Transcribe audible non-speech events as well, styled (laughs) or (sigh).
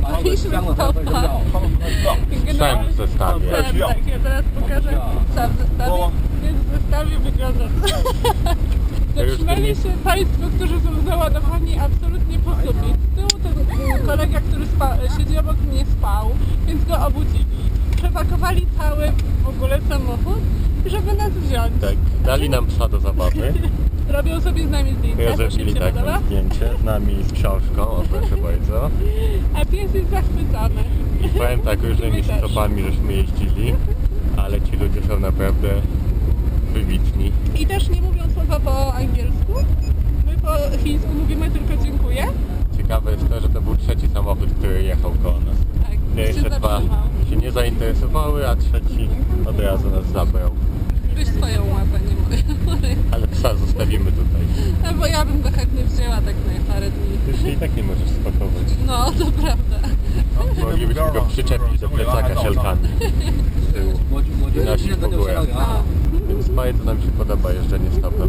złapaliśmy stopa. Sam w zestawie. Tak, tak, ja teraz pokażę sam w zestawie, więc w zestawie wygląda Zatrzymali się Państwo, którzy są załadowani absolutnie po sobie. Z tyłu ten kolega, który spa, siedzi obok mnie spał, więc go obudzili. Przepakowali cały w ogóle samochód, żeby nas wziąć. Tak, dali nam psa do zabawy. (laughs) Robią sobie z nami zdjęcia, się zrobili tak podoba. zdjęcie z nami z książką, o proszę bardzo. (laughs) A pies jest zachwycony. I powiem tak, różnymi też. stopami żeśmy jeździli, ale ci ludzie są naprawdę wybitni. I też nie mówią słowa po angielsku. My po chińsku mówimy tylko dziękuję. Ciekawe jest to, że to był trzeci samochód, który jechał koło nas. Tak, Nie, się jeszcze dwa się nie zainteresowały, a trzeci od razu nas zabrał. Weź swoją łapę, nie moją. (laughs) Ale psa zostawimy tutaj. No bo ja bym go chętnie wzięła tak na parę dni. Już się i tak nie możesz spakować. No, to prawda. Moglibyśmy go przyczepić do plecaka sielkami z tyłu. I nosić po. A, Więc bardzo nam się podoba jeżdżenie stopem.